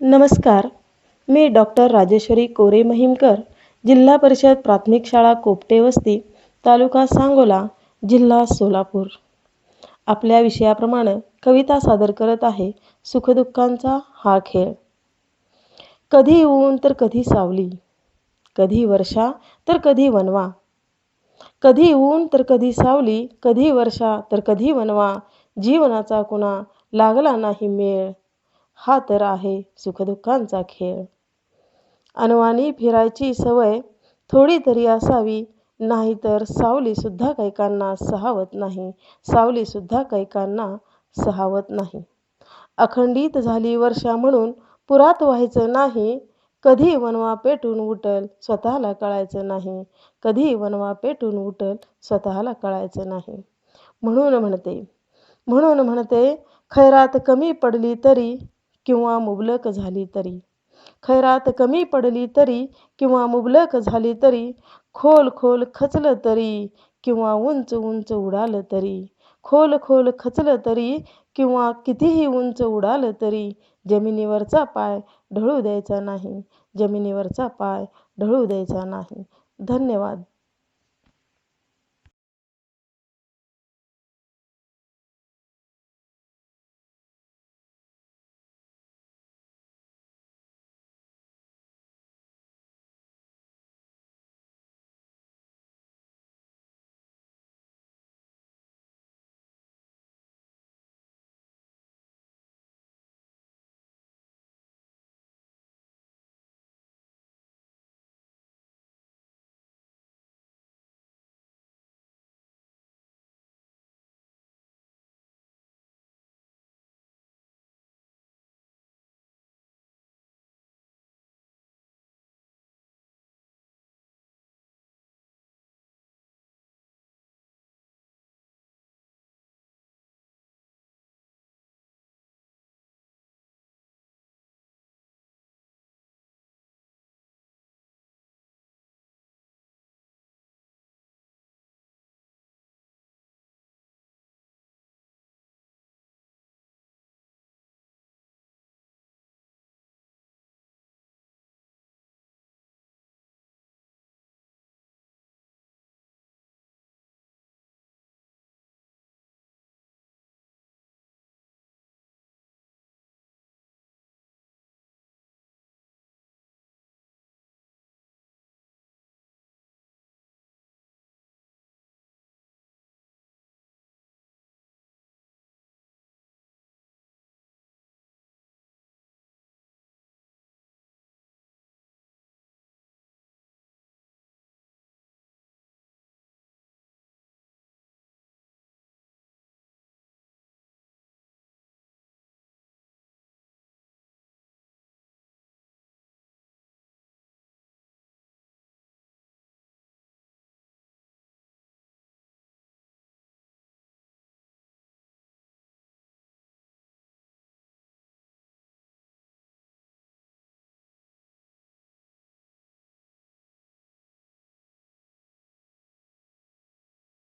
नमस्कार. मी डॉक्टर राजेश्वरी कोरे महिमकर जिल्हा परिषद प्राथमिक शाळा कोपटे वस्ती तालुका सांगोला जिल्हा सोलापूर. आपल्या विषयाप्रमाणे कविता सादर करत आहे सुखदुःखांचा हा खेळ. कधी ऊन तर कधी सावली कधी वर्षा तर कधी वनवा कधी ऊन तर कधी सावली कधी वर्षा तर कधी वनवा जीवनाचा कुणा लागला नाही मेळ हा तर आहे सुखदुःखांचा खेळ. अनवाणी फिरायची सवय थोडी तरी असावी नाहीतर सावलीसुद्धा कैकांना सहावत नाही सावलीसुद्धा कैकांना सहावत नाही. अखंडित झाली वर्षा म्हणून पुरात व्हायचं नाही कधी वनवा पेटून उठल स्वतःला कळायचं नाही कधी वनवा पेटून उठल स्वतःला कळायचं नाही. म्हणून म्हणते म्हणून म्हणते खैरात कमी पडली तरी किंवा मुबलक झाली तरी. खैरात कमी पडली तरी किंवा मुबलक झाली तरी खोल खोल खचलं तरी किंवा उंच उंच उडालं तरी खोल खोल खचलं तरी किंवा कितीही उंच उडालं तरी जमिनीवरचा पाय ढळू द्यायचा नाही जमिनीवरचा पाय ढळू द्यायचा नाही. धन्यवाद.